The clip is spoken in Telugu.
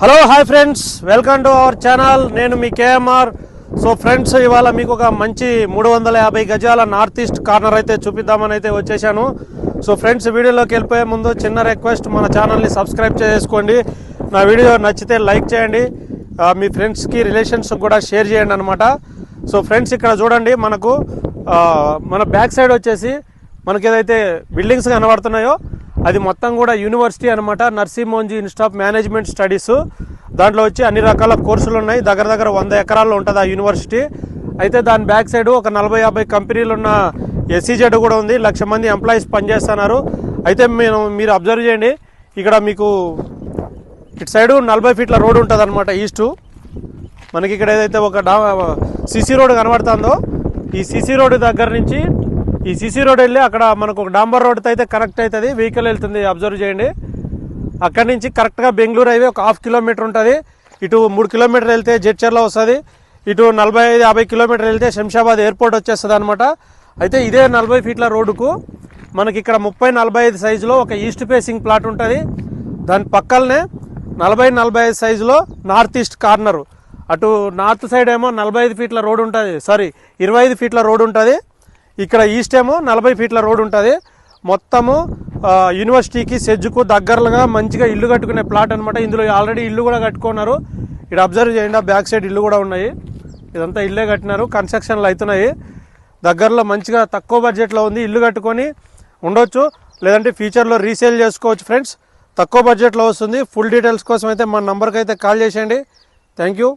Hello hi friends welcome to our channel నేను మీ కేఎంఆర్ సో ఫ్రెండ్స్ ఇవాళ మీకు ఒక మంచి మూడు వందల యాభై గజాల నార్త్ ఈస్ట్ కార్నర్ అయితే చూపిద్దామని అయితే వచ్చేసాను. సో ఫ్రెండ్స్ వీడియోలోకి వెళ్ళిపోయే ముందు చిన్న రిక్వెస్ట్ మన ఛానల్ని సబ్స్క్రైబ్ చేసుకోండి. నా వీడియో నచ్చితే లైక్ చేయండి. మీ ఫ్రెండ్స్కి రిలేషన్స్ కూడా షేర్ చేయండి అనమాట సో ఫ్రెండ్స్ ఇక్కడ చూడండి మనకు మన బ్యాక్ సైడ్ వచ్చేసి మనకి ఏదైతే బిల్డింగ్స్ కనబడుతున్నాయో అది మొత్తం కూడా యూనివర్సిటీ అనమాట Narsee Monjee institute of management studies. దాంట్లో వచ్చి అన్ని రకాల కోర్సులు ఉన్నాయి. దగ్గర దగ్గర వంద ఎకరాల్లో ఉంటుంది ఆ యూనివర్సిటీ. అయితే దాని బ్యాక్ సైడ్ ఒక నలభై యాభై కంపెనీలు ఉన్న ఎస్సీజెడ్ కూడా ఉంది. లక్ష మంది ఎంప్లాయీస్ పనిచేస్తున్నారు. అయితే మేము మీరు అబ్జర్వ్ చేయండి. ఇక్కడ మీకు ఇటు సైడు నలభై ఫీట్ల రోడ్ ఉంటుంది అనమాట ఈస్టు. మనకి ఇక్కడ ఏదైతే ఒక డా సిసి రోడ్ కనబడుతుందో ఈ సిసి రోడ్ దగ్గర నుంచి ఈ సిసి రోడ్ వెళ్ళి అక్కడ మనకు ఒక డాంబర్ రోడ్తో అయితే కనెక్ట్ అవుతుంది. వెహికల్ వెళ్తుంది. అబ్జర్వ్ చేయండి. అక్కడి నుంచి కరెక్ట్గా బెంగళూరు హైవే ఒక హాఫ్ కిలోమీటర్ ఉంటుంది. ఇటు మూడు కిలోమీటర్ వెళ్తే జడ్చర్లో వస్తుంది. ఇటు నలభై ఐదు యాభై కిలోమీటర్ వెళ్తే శంషాబాద్ ఎయిర్పోర్ట్ వచ్చేస్తుంది అనమాట అయితే ఇదే నలభై ఫీట్ల రోడ్డుకు మనకి ఇక్కడ ముప్పై నలభై ఐదు సైజులో ఒక ఈస్ట్ ఫేసింగ్ ప్లాట్ ఉంటుంది. దాని పక్కలనే నలభై నలభై ఐదు సైజులో నార్త్ ఈస్ట్ కార్నరు అటు నార్త్ సైడ్ ఏమో నలభై ఐదు ఫీట్ల రోడ్ ఉంటుంది. సారీ ఇరవై ఐదు ఫీట్ల రోడ్ ఉంటుంది. ఇక్కడ ఈస్ట్ ఏమో నలభై ఫీట్ల రోడ్ ఉంటుంది. మొత్తము యూనివర్సిటీకి సెజ్జుకు దగ్గరగా మంచిగా ఇల్లు కట్టుకునే ప్లాట్ అనమాట ఇందులో ఆల్రెడీ ఇల్లు కూడా కట్టుకున్నారు. ఇక్కడ అబ్జర్వ్ చేయండి బ్యాక్ సైడ్ ఇల్లు కూడా ఉన్నాయి. ఇదంతా ఇల్లే కట్టినారు కన్స్ట్రక్షన్లు అవుతున్నాయి దగ్గరలో మంచిగా తక్కువ బడ్జెట్లో ఉంది ఇల్లు కట్టుకొని ఉండొచ్చు. లేదంటే ఫ్యూచర్లో రీసేల్ చేసుకోవచ్చు ఫ్రెండ్స్ తక్కువ బడ్జెట్లో వస్తుంది. ఫుల్ డీటెయిల్స్ కోసం అయితే మన నంబర్కి అయితే కాల్ చేసేయండి. Thank you